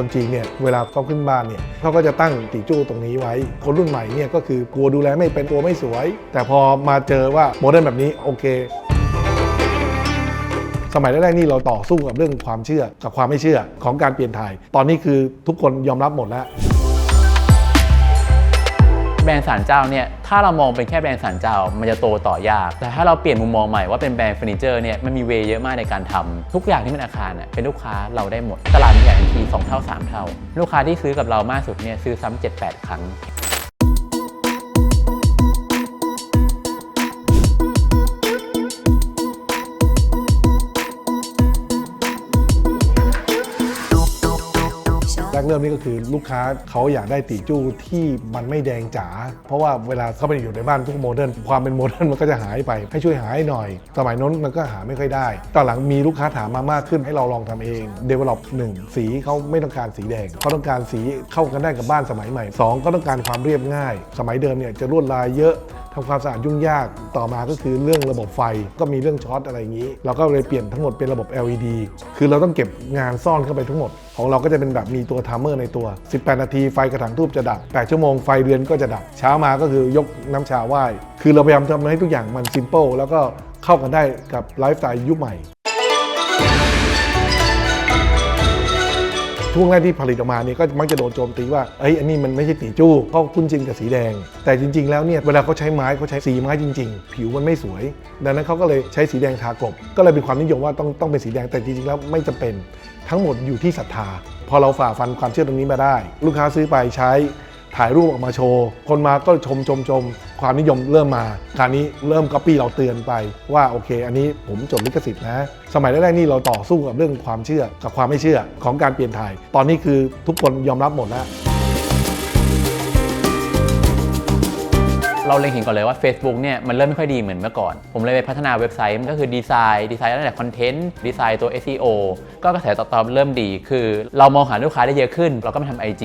คนจีนเนี่ยเวลาเขาขึ้นบ้านเนี่ยเขาก็จะตั้งตีจู้ตรงนี้ไว้ คนรุ่นใหม่เนี่ยก็คือกลัวดูแลไม่เป็นกลัวไม่สวย แต่พอมาเจอว่าโมเดิร์นแบบนี้โอเคสมัยแรกๆนี่เราต่อสู้กับเรื่องความเชื่อกับความไม่เชื่อของการเปลี่ยนถ่าย ตอนนี้คือทุกคนยอมรับหมดแล้ว แบรนด์สารเจ้าเนี่ยถ้าเรามองเป็นแค่แบรนด์สารเจ้า มันจะโตต่อยาก แต่ถ้าเราเปลี่ยนมุมมองใหม่ว่าเป็นแบรนด์เฟอร์นิเจอร์เนี่ยมันมีเวเยอะมากในการทำทุกอย่างที่เป็นอาคารน่ะเป็นลูกค้าเราได้หมด ตลาดมีใหญ่ทันที2เท่า 3 เท่า ลูกค้าที่ซื้อกับเรามากสุดเนี่ยซื้อซ้ำ7-8 ครั้ง เริ่มนี่ก็คือลูกค้าเขาอยากได้ตีจู้ที่มันไม่แดงจ๋าเพราะว่าเวลาเขาไปอยู่ในบ้านทุกโมเดิร์นความเป็นโมเดิร์นมันก็จะหายไปให้ช่วยหาให้หน่อย สมัยนั้นมันก็หาไม่ค่อยได้ ตอนหลังมีลูกค้าถามมามากขึ้นให้เราลองทำเอง develop หนึ่งสีเขาไม่ต้องการสีแดงเขาต้องการสีเข้ากันได้กับบ้านสมัยใหม่สองก็ต้องการความเรียบง่าย สมัยเดิมเนี่ยจะลวดลายเยอะทำความสะอาดยุ่งยากต่อมาก็คือเรื่องระบบไฟก็มีเรื่องช็อตอะไรอย่างนี้ เราก็เลยเปลี่ยนทั้งหมดเป็นระบบ LED คือเราต้องเก็บงานซ่อนเข้าไปทั้งหมด ของเราก็จะเป็นแบบมีตัวทัมเมอร์ในตัว 18 นาทีไฟกระถางทูบจะดับ 8 ชั่วโมงไฟเรือนก็จะดับ เช้ามาก็คือยกน้ำชาไหว้ คือเราพยายามทำให้ทุกอย่างมันซิมเปิลแล้วก็เข้ากันได้กับไลฟ์สไตล์ยุคใหม่ ช่วงแรกที่ผลิตออกมาเนี่ยก็มักจะโดนโจมตีว่าเอ้ยอันนี้มันไม่ใช่ตีจู้เขาคุ้นชินกับสีแดง แต่จริง ๆ แล้วเนี่ยเวลาเขาใช้ไม้เขาใช้สีไม้จริง ๆ ผิวมันไม่สวย ดังนั้นเขาก็เลยใช้สีแดงทากบ ก็เลยเป็นความนิยมว่าต้องต้องเป็นสีแดงแต่จริงๆแล้วไม่จำเป็นทั้งหมดอยู่ที่ศรัทธา พอเราฝ่าฟันความเชื่อตรงนี้มาได้ ลูกค้าซื้อไปใช้ถ่ายรูปออกมาโชว์ คนมาก็ชมชมชม ความนิยมเริ่มมาคราวนี้เริ่มก๊อปปี้เราเตือนไปว่าโอเค อันนี้ผมจดลิขสิทธิ์นะสมัยแรกๆนี่เราต่อสู้กับเรื่องความเชื่อกับความไม่เชื่อของการเปลี่ยนถ่าย ตอนนี้คือทุกคนยอมรับหมดแล้วเราเล็งเห็นก่อนเลยว่า Facebook เนี่ยมันเริ่มไม่ค่อยดีเหมือนเมื่อก่อน ผมเลยไปพัฒนาเว็บไซต์ มันก็คือดีไซน์ดีไซน์ตั้งแต่คอนเทนต์ดีไซน์ตัว SEO ก็กระแสตอบรับเริ่มดี คือ เรามองหาลูกค้าได้เยอะขึ้น เราก็มาทำ IG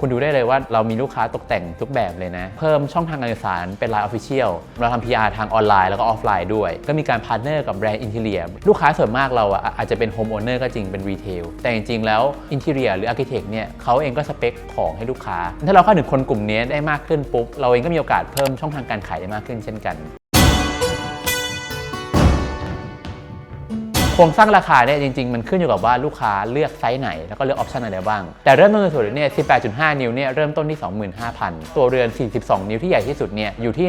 คุณดูได้เลยว่าเรามีลูกค้าตกแต่งทุกแบบเลยนะ เพิ่มช่องทางการสื่อสารเป็น Line Official เราทำ PR ทางออนไลน์แล้วก็ออฟไลน์ด้วย ก็มีการพาร์ทเนอร์กับแบรนด์อินเท i รียลูกค้าส่วนมากเราอะอาจจะเป็นโฮมโอเนอร์ก็จริงเป็นรีเทลแต่จริงๆแล้วอินเท i รียหรืออาร์เคเต็กเนี่ยเขาเองก็สเปคของให้ลูกค้า ถ้าเราเข้าถึงคนกลุ่มนี้ได้มากขึ้นปุ๊บเราเองก็มีโอกาสเพิ่มช่องทางการขายได้มากขึ้นเช่นกัน ครงสร้างราคาเนี่ยจริงๆ มันขึ้นอยู่กับว่าลูกค้าเลือกไซส์ไหน แล้วก็เลือกออปชันอะไรบ้าง แต่เริ่มต้นสุดเนี่ย 18.5 นิ้วเนี่ยเริ่มต้นที่ 25,000 ตัวเรือน 42 นิ้วที่ใหญ่ที่สุดเนี่ยอยู่ที่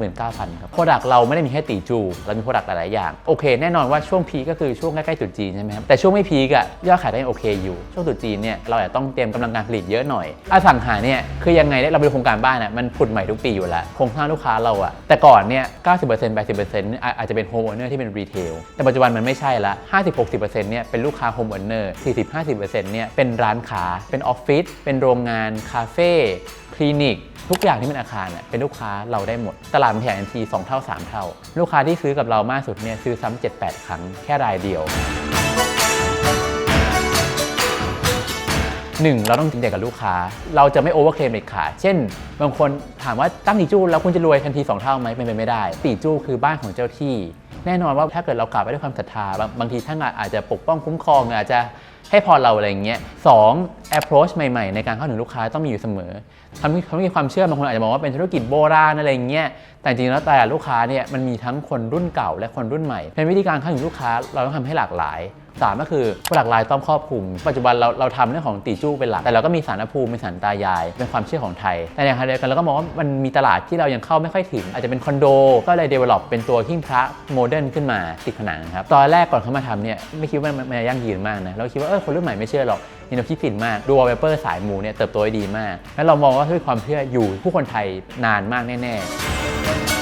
129,000 ครับโปรดักเราไม่ได้มีแค่ตีจู เรามีโปรดักหลายๆอย่าง โอเค แน่นอนว่าช่วงพีก็คือช่วงใกล้ๆตรุษจีนใช่ไหมครับแต่ช่วงไม่พีคอะยอดขายก็ยังโอเคอยู่ ช่วงตรุษจีนเนี่ยเราอาจจะต้องเตรียมกำลังการผลิตเยอะหน่อยอสังหาเนี่ยคือยังไงเนี่ยเราเป็นโครงการบ้านอะมันผุดใหม่ทุกปีอยู่แล้วโครงสร้างลูกค้าเราอะแต่ก่อนเนี่ย90% 80%อาจจะเป็นโฮมโอเนอร์ที่เป็นรีเทลแต่ปัจจุบันมันไม่ใช่ละ 50-60%เนี่ยเป็นลูกค้าโฮมโอเนอร์40-50%เนี่ยเป็นร้านค้าเป็นออฟฟิศเป็นโรงงาน คาเฟ่คลินิก ทุกอย่างที่เป็นอาคารน่ะเป็นลูกค้าเราได้หมด ตลาดมันใหญ่ทันที2เท่า 3 เท่า ลูกค้าที่ซื้อกับเรามากสุดเนี่ยซื้อซ้ำ7-8 ครั้งแค่รายเดียวหนึ่งเราต้องจริงใจกับลูกค้า เราจะไม่โอเวอร์เคลมเด็ดขาดเช่น บางคนถามว่าตั้งตีจู้แล้วคุณจะรวยทันที 2 เท่าไหมเป็นไปไม่ได้ตีจู้คือบ้านของเจ้าที่ แน่นอนว่าถ้าเกิดเรากลับไปด้วยความศรัทธาบางบางทีท่านอาจจะปกป้องคุ้มครองอาจจะให้พอเราอะไรอย่างเงี้ยสอง approach ใหม่ๆ ในการเข้าถึงลูกค้าต้องมีอยู่เสมอทำให้เขามีความเชื่อบางคนอาจจะมองว่าเป็นธุรกิจโบราณอะไรอย่างเงี้ยแต่จริงๆแล้วแต่ลูกค้าเนี่ยมันมีทั้งคนรุ่นเก่าและคนรุ่นใหม่เป็นวิธีการเข้าถึงลูกค้าเราต้องทำให้หลากหลาย สามก็คือหลากหลายต้องครอบคลุม ปัจจุบันเราเราทำเรื่องของตีจู้เป็นหลัก แต่เราก็มีสารภูมิเป็นสารตายาย เป็นความเชื่อของไทย แต่ในขณะเดียวกันเราก็มองว่ามันมีตลาดที่เรายังเข้าไม่ค่อยถึง อาจจะเป็นคอนโด ก็เลยเดเวล็อปเป็นตัวหิ้งพระโมเดิร์นขึ้นมาติดผนังครับ ตอนแรกก่อนเข้ามาทำเนี่ยไม่คิดว่ามันมันจะยั่งยืนมากนะ เราคิดว่าเออคนรุ่นใหม่ไม่เชื่อหรอกนี่เราคิดผิดมาก ดูวอลเปเปอร์สายมูเนี่ยเติบโตได้ดีมาก แล้วเรามองว่าด้วยความเชื่ออยู่ผู้คนไทยนานมากแน่ ๆ